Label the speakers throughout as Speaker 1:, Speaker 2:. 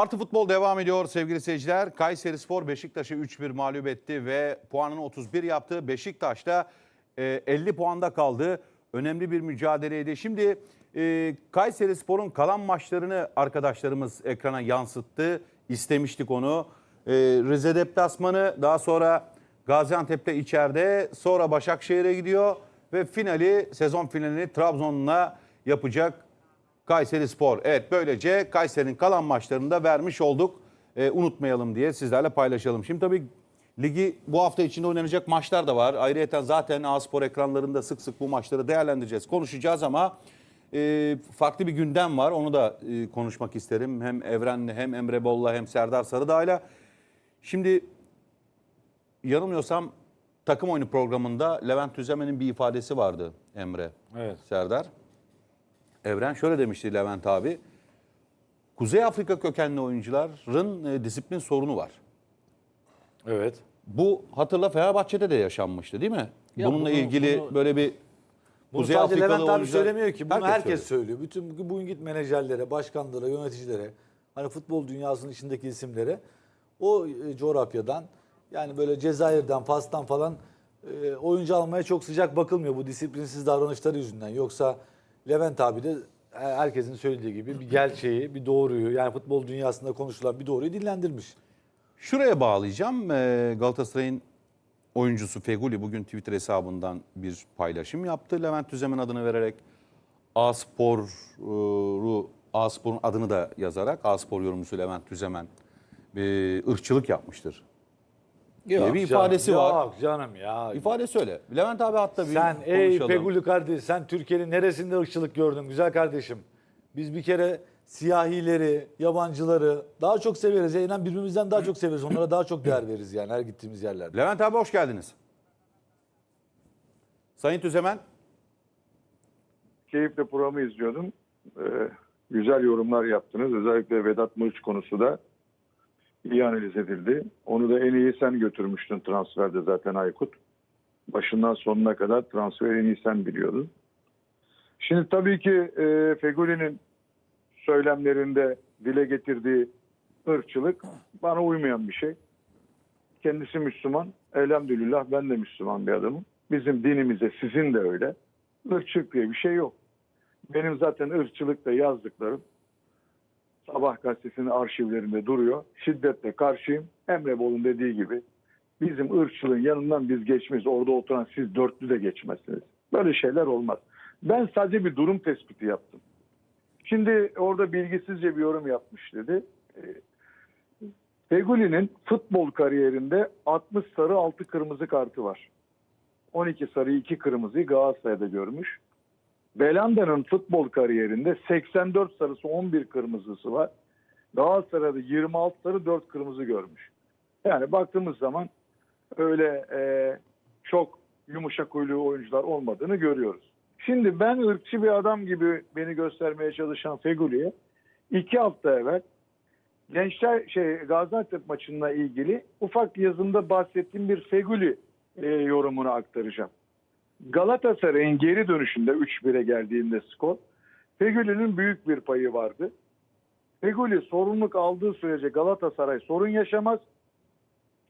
Speaker 1: Artı futbol devam ediyor sevgili seyirciler. Kayseri Spor Beşiktaş'ı 3-1 mağlup etti ve puanını 31 yaptı. Beşiktaş da e, 50 puanda kaldı. Önemli bir mücadeleydi. Şimdi e, Kayseri Spor'un kalan maçlarını arkadaşlarımız ekrana yansıttı. İstemiştik onu. E, Rize deplasmanı daha sonra Gaziantep'te içeride sonra Başakşehir'e gidiyor ve finali sezon finalini Trabzon'la yapacak Kayseri Spor. Evet böylece Kayseri'nin kalan maçlarını da vermiş olduk. Ee, unutmayalım diye sizlerle paylaşalım. Şimdi tabii ligi bu hafta içinde oynanacak maçlar da var. Ayrıca zaten A-Spor ekranlarında sık sık bu maçları değerlendireceğiz, konuşacağız ama e, farklı bir gündem var. Onu da e, konuşmak isterim. Hem Evren'le hem Emre Bol'la hem Serdar Sarıdağ'la. Şimdi yanılmıyorsam takım oyunu programında Levent Tüzemen'in bir ifadesi vardı Emre.
Speaker 2: Evet.
Speaker 1: Serdar. Evren şöyle demişti Levent abi. Kuzey Afrika kökenli oyuncuların e, disiplin sorunu var.
Speaker 2: Evet.
Speaker 1: Bu hatırla Fenerbahçe'de de yaşanmıştı değil mi?
Speaker 2: Ya
Speaker 1: Bununla
Speaker 2: bunu-
Speaker 1: ilgili
Speaker 2: bunu-
Speaker 1: böyle bir
Speaker 2: Bunu
Speaker 1: Kuzey
Speaker 2: sadece
Speaker 1: Afrikalı
Speaker 2: Levent abi
Speaker 1: oyuncular-
Speaker 2: söylemiyor ki. Bunu herkes,
Speaker 1: söylüyor.
Speaker 2: söylüyor. Bütün bugün git menajerlere, başkanlara, yöneticilere, hani futbol dünyasının içindeki isimlere o e, coğrafyadan yani böyle Cezayir'den, Fas'tan falan e, oyuncu almaya çok sıcak bakılmıyor bu disiplinsiz davranışları yüzünden. Yoksa Levent abi de herkesin söylediği gibi bir gerçeği, bir doğruyu yani futbol dünyasında konuşulan bir doğruyu dillendirmiş.
Speaker 1: Şuraya bağlayacağım. Ee, Galatasaray'ın oyuncusu Feguli bugün Twitter hesabından bir paylaşım yaptı. Levent Tüzemen adını vererek A-Spor'u, A-Spor'un adını da yazarak A-Spor yorumcusu Levent Tüzemen bir ırkçılık yapmıştır. Diye bir ifadesi
Speaker 2: canım,
Speaker 1: var.
Speaker 2: Yok canım ya.
Speaker 1: İfade söyle. Levent abi hatta bir
Speaker 2: Sen ey
Speaker 1: konuşalım.
Speaker 2: Feguli kardeş sen Türkiye'nin neresinde ırkçılık gördün güzel kardeşim. Biz bir kere siyahileri, yabancıları daha çok severiz. Ya inan birbirimizden daha çok severiz. Onlara daha çok değer veririz yani her gittiğimiz yerlerde.
Speaker 1: Levent abi hoş geldiniz. Sayın Tüzemen.
Speaker 3: keyifle programı izliyordum. Ee, güzel yorumlar yaptınız. Özellikle Vedat Muriç konusu da iyi analiz edildi. Onu da en iyi sen götürmüştün transferde zaten Aykut. Başından sonuna kadar transferi en iyi sen biliyordun. Şimdi tabii ki e, Fegoli'nin söylemlerinde dile getirdiği ırkçılık bana uymayan bir şey. Kendisi Müslüman. Elhamdülillah ben de Müslüman bir adamım. Bizim dinimize sizin de öyle. Irkçılık diye bir şey yok. Benim zaten ırkçılıkla yazdıklarım Sabah gazetesinin arşivlerinde duruyor. Şiddetle karşıyım. Emre Bol'un dediği gibi bizim ırkçılığın yanından biz geçmeyiz. Orada oturan siz dörtlü de geçmezsiniz. Böyle şeyler olmaz. Ben sadece bir durum tespiti yaptım. Şimdi orada bilgisizce bir yorum yapmış dedi. Ee, Fegüli'nin futbol kariyerinde 60 sarı 6 kırmızı kartı var. 12 sarı 2 kırmızıyı Galatasaray'da görmüş. Belanda'nın futbol kariyerinde 84 sarısı 11 kırmızısı var. Galatasaray'da 26 sarı 4 kırmızı görmüş. Yani baktığımız zaman öyle e, çok yumuşak huylu oyuncular olmadığını görüyoruz. Şimdi ben ırkçı bir adam gibi beni göstermeye çalışan Feguli'ye iki hafta evvel Gençler şey Gaziantep maçıyla ilgili ufak yazımda bahsettiğim bir Feguli e, yorumunu aktaracağım. Galatasaray'ın geri dönüşünde 3-1'e geldiğinde skor Fegüli'nin büyük bir payı vardı. Fegüli sorumluluk aldığı sürece Galatasaray sorun yaşamaz.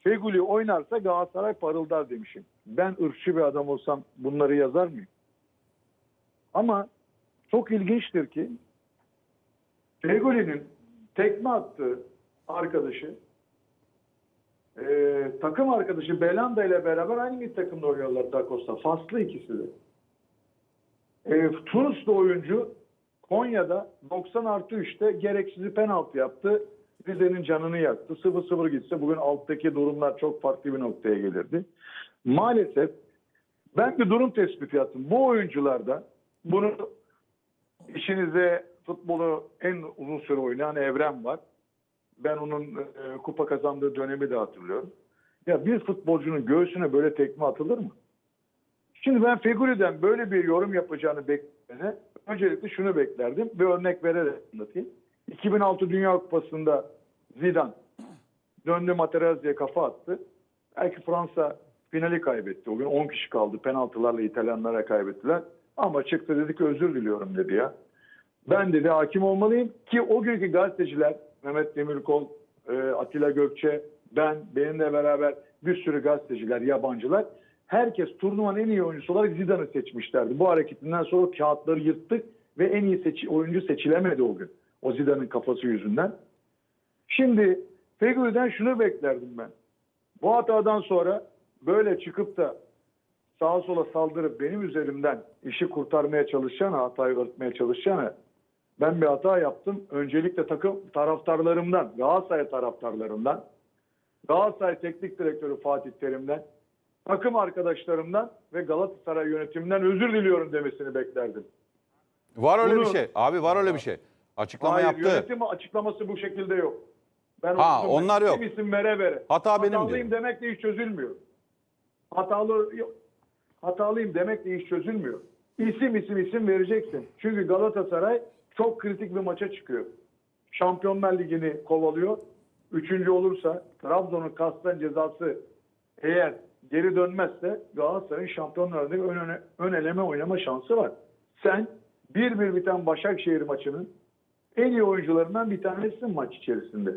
Speaker 3: Fegüli oynarsa Galatasaray parıldar demişim. Ben ırkçı bir adam olsam bunları yazar mıyım? Ama çok ilginçtir ki Fegüli'nin tekme attığı arkadaşı e, takım arkadaşı Belanda ile beraber aynı bir takımda oynuyorlar Dakos'ta. Faslı ikisi de. E, Tunuslu oyuncu Konya'da 90 artı 3'te gereksiz penaltı yaptı. Rize'nin canını yaktı. 0-0 gitse bugün alttaki durumlar çok farklı bir noktaya gelirdi. Maalesef ben bir durum tespiti yaptım. Bu oyuncularda bunu işinize futbolu en uzun süre oynayan Evren var. Ben onun e, kupa kazandığı dönemi de hatırlıyorum. Ya bir futbolcunun göğsüne böyle tekme atılır mı? Şimdi ben Fegüli'den böyle bir yorum yapacağını beklediğine öncelikle şunu beklerdim. Bir örnek vererek anlatayım. 2006 Dünya Kupası'nda Zidane döndü Materazzi'ye kafa attı. Belki Fransa finali kaybetti. O gün 10 kişi kaldı. Penaltılarla İtalyanlara kaybettiler. Ama çıktı dedi ki özür diliyorum dedi ya. Ben dedi hakim olmalıyım ki o günkü gazeteciler Mehmet Demirkol, e, Atilla Gökçe, ben, benimle beraber bir sürü gazeteciler, yabancılar. Herkes turnuvanın en iyi oyuncusu olarak Zidane'ı seçmişlerdi. Bu hareketinden sonra kağıtları yırttık ve en iyi seçi, oyuncu seçilemedi o gün. O Zidane'ın kafası yüzünden. Şimdi Fegüli'den şunu beklerdim ben. Bu hatadan sonra böyle çıkıp da sağa sola saldırıp benim üzerimden işi kurtarmaya çalışacağına, hatayı örtmeye çalışacağına ben bir hata yaptım. Öncelikle takım taraftarlarımdan, Galatasaray taraftarlarımdan, Galatasaray Teknik Direktörü Fatih Terim'den, takım arkadaşlarımdan ve Galatasaray yönetiminden özür diliyorum demesini beklerdim.
Speaker 1: Var öyle bir
Speaker 3: Bunu-
Speaker 1: şey. Abi var öyle bir şey. Açıklama
Speaker 3: Hayır,
Speaker 1: yaptı.
Speaker 3: yönetim açıklaması bu şekilde yok. Ben
Speaker 1: Ha,
Speaker 3: oturdum,
Speaker 1: onlar yok.
Speaker 3: isim isim vere vere.
Speaker 1: Hata benim
Speaker 3: Hatalıyım
Speaker 1: diyor.
Speaker 3: demek de hiç çözülmüyor. Hatalı hatalıyım demek de hiç çözülmüyor. İsim isim isim vereceksin. Çünkü Galatasaray çok kritik bir maça çıkıyor. Şampiyonlar Ligi'ni kovalıyor. Üçüncü olursa Trabzon'un kasten cezası eğer geri dönmezse Galatasaray'ın Şampiyonlar Ligi'nde ön, ön eleme oynama şansı var. Sen 1-1 biten Başakşehir maçının en iyi oyuncularından bir tanesisin maç içerisinde.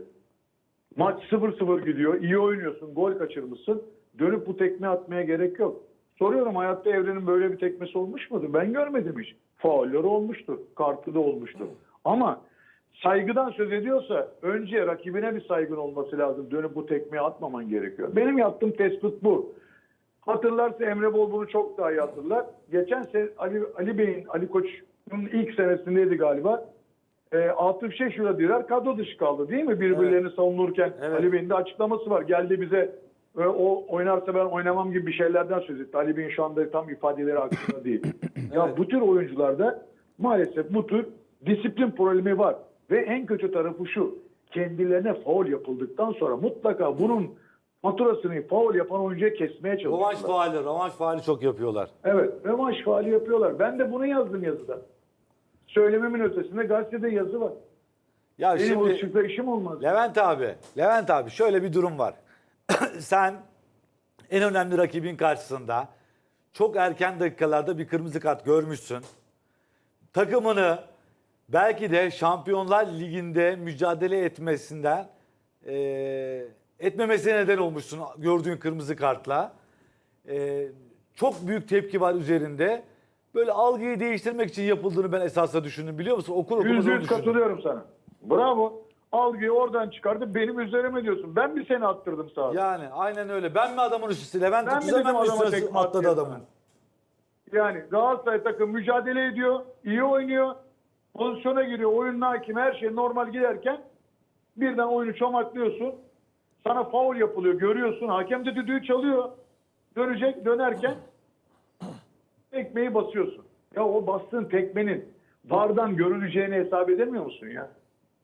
Speaker 3: Maç 0-0 gidiyor. iyi oynuyorsun. Gol kaçırmışsın. Dönüp bu tekme atmaya gerek yok. Soruyorum hayatta Evren'in böyle bir tekmesi olmuş mudur? Ben görmedim hiç. Faulleri olmuştur. Kartı da olmuştur. Ama saygıdan söz ediyorsa önce rakibine bir saygın olması lazım. Dönüp bu tekmeyi atmaman gerekiyor. Benim yaptığım tespit bu. Hatırlarsa Emre Bol bunu çok daha iyi hatırlar. Geçen sene Ali, Ali Bey'in, Ali Koç'un ilk senesindeydi galiba. E, Atıf Şeşur'a birer kadro dışı kaldı değil mi? Birbirlerini savunurken
Speaker 2: Evet.
Speaker 3: Ali Bey'in de açıklaması var. Geldi bize e, o oynarsa ben oynamam gibi bir şeylerden söz etti. Ali Bey'in şu anda tam ifadeleri aklında değil. Ya bu tür oyuncularda maalesef bu tür disiplin problemi var. Ve en kötü tarafı şu. Kendilerine faul yapıldıktan sonra mutlaka bunun faturasını faul yapan oyuncuya kesmeye çalışıyorlar.
Speaker 2: Rövanş faali, rövanş faali çok yapıyorlar.
Speaker 3: Evet, rövanş faali yapıyorlar. Ben de bunu yazdım yazıda. Söylememin ötesinde gazetede yazı var.
Speaker 2: Ya
Speaker 3: Benim o
Speaker 2: şimdi
Speaker 3: işim olmaz.
Speaker 2: Levent abi, Levent abi şöyle bir durum var. Sen en önemli rakibin karşısında çok erken dakikalarda bir kırmızı kart görmüşsün. Takımını belki de Şampiyonlar Ligi'nde mücadele etmesinden eee etmemesine neden olmuşsun gördüğün kırmızı kartla. Eee, çok büyük tepki var üzerinde. Böyle algıyı değiştirmek için yapıldığını ben esasla düşündüm biliyor musun? Okul okumaz
Speaker 3: Yüzde yüz katılıyorum sana. Bravo. Algıyı oradan çıkardı benim üzerime diyorsun. Ben mi seni attırdım sağa?
Speaker 2: Yani aynen öyle. Ben mi adamın üstüne? Levent
Speaker 3: Ben mi dedim
Speaker 2: ben mi
Speaker 3: adama
Speaker 2: üstüne
Speaker 3: tekme
Speaker 2: atladı
Speaker 3: atıyor
Speaker 2: adamın?
Speaker 3: Yani Galatasaray takım mücadele ediyor, iyi oynuyor, pozisyona giriyor, oyunun hakimi her şey normal giderken birden oyunu çomaklıyorsun. Sana faul yapılıyor, görüyorsun. Hakem de düdüğü çalıyor. Dönecek, dönerken tekmeyi basıyorsun. Ya o bastığın tekmenin vardan görüleceğini hesap edemiyor musun ya?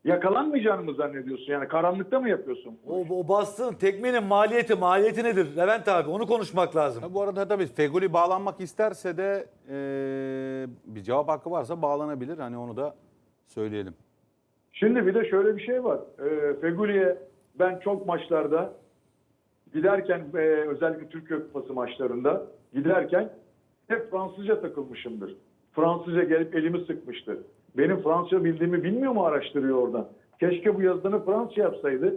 Speaker 3: Yakalanmayacağını mı zannediyorsun? Yani karanlıkta mı yapıyorsun?
Speaker 2: O, o bastığın tekmenin maliyeti, maliyeti nedir? Levent abi onu konuşmak lazım.
Speaker 1: Ha, Bu arada tabii Feguli bağlanmak isterse de eee, bir cevap hakkı varsa bağlanabilir. Hani onu da söyleyelim.
Speaker 3: Şimdi bir de şöyle bir şey var. Ee, Feguli'ye ben çok maçlarda giderken e, özellikle Türkiye Kupası maçlarında giderken hep Fransızca takılmışımdır. Fransızca gelip elimi sıkmıştır. Benim Fransızca bildiğimi bilmiyor mu araştırıyor oradan. Keşke bu yazılarını Fransızca yapsaydı.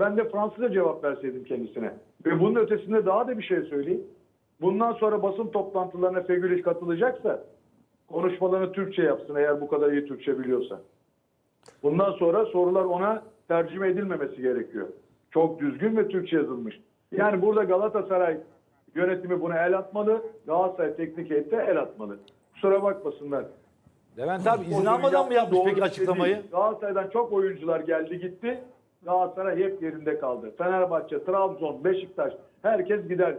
Speaker 3: Ben de Fransızca cevap verseydim kendisine. Ve bunun ötesinde daha da bir şey söyleyeyim. Bundan sonra basın toplantılarına Feguli katılacaksa konuşmalarını Türkçe yapsın eğer bu kadar iyi Türkçe biliyorsa. Bundan sonra sorular ona tercüme edilmemesi gerekiyor. Çok düzgün ve Türkçe yazılmış. Yani burada Galatasaray yönetimi buna el atmalı. Galatasaray teknik heyeti de el atmalı. Kusura bakmasınlar.
Speaker 2: Levent abi izin almadan mı yapmış
Speaker 3: doğru
Speaker 2: peki açıklamayı?
Speaker 3: değil. Galatasaray'dan çok oyuncular geldi gitti. Galatasaray hep yerinde kaldı. Fenerbahçe, Trabzon, Beşiktaş herkes gider.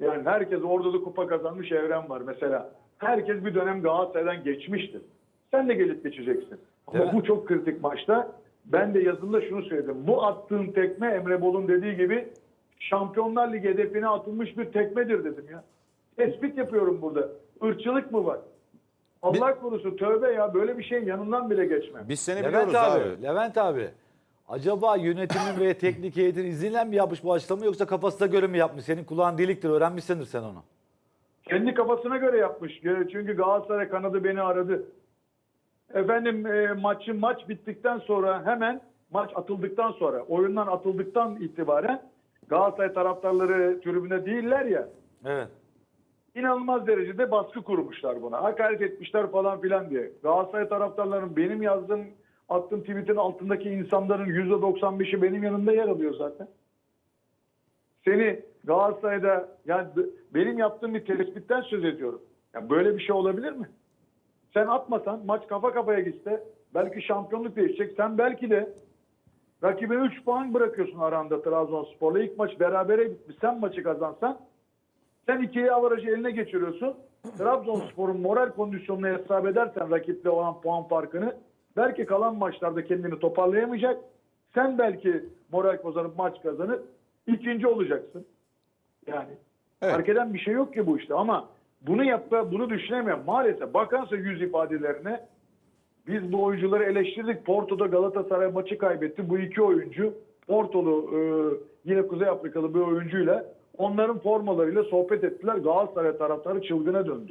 Speaker 3: Yani herkes orada da kupa kazanmış evren var mesela. Herkes bir dönem Galatasaray'dan geçmiştir. Sen de gelip geçeceksin. Ama
Speaker 2: mi?
Speaker 3: bu çok kritik maçta. Ben de yazımda şunu söyledim. Bu attığım tekme Emre Bol'un dediği gibi Şampiyonlar Ligi hedefine atılmış bir tekmedir dedim ya. Tespit yapıyorum burada. Irkçılık mı var? Allah korusun tövbe ya böyle bir şeyin yanından bile geçmem.
Speaker 1: Biz seni
Speaker 2: Levent
Speaker 1: biliyoruz
Speaker 2: abi,
Speaker 1: abi.
Speaker 2: Levent abi. Acaba yönetimin ve teknik heyetin izniyle mi yapmış bu açıklamayı yoksa kafasına göre mi yapmış? Senin kulağın deliktir, öğrenmişsindir sen onu.
Speaker 3: Kendi kafasına göre yapmış. Çünkü Galatasaray kanadı beni aradı. Efendim e, maçın maç bittikten sonra hemen maç atıldıktan sonra, oyundan atıldıktan itibaren Galatasaray taraftarları tribüne değiller ya.
Speaker 2: Evet.
Speaker 3: İnanılmaz derecede baskı kurmuşlar buna. Hakaret etmişler falan filan diye. Galatasaray taraftarlarının benim yazdığım attığım tweetin altındaki insanların %95'i benim yanımda yer alıyor zaten. Seni Galatasaray'da yani benim yaptığım bir tespitten söz ediyorum. Ya böyle bir şey olabilir mi? Sen atmasan maç kafa kafaya gitse belki şampiyonluk değişecek. Sen belki de rakibine 3 puan bırakıyorsun aranda Trabzonspor'la. İlk maç berabere bitmiş. Sen maçı kazansan sen ikiye avarajı eline geçiriyorsun. Trabzonspor'un moral kondisyonunu hesap edersen rakiple olan puan farkını belki kalan maçlarda kendini toparlayamayacak. Sen belki moral kazanıp maç kazanıp ikinci olacaksın. Yani
Speaker 1: Evet.
Speaker 3: fark eden bir şey yok ki bu işte ama bunu yapma, bunu düşünemiyorum. Maalesef bakarsa yüz ifadelerine biz bu oyuncuları eleştirdik. Porto'da Galatasaray maçı kaybetti. Bu iki oyuncu Portolu e, yine Kuzey Afrikalı bir oyuncuyla onların formalarıyla sohbet ettiler. Galatasaray taraftarı çılgına döndü.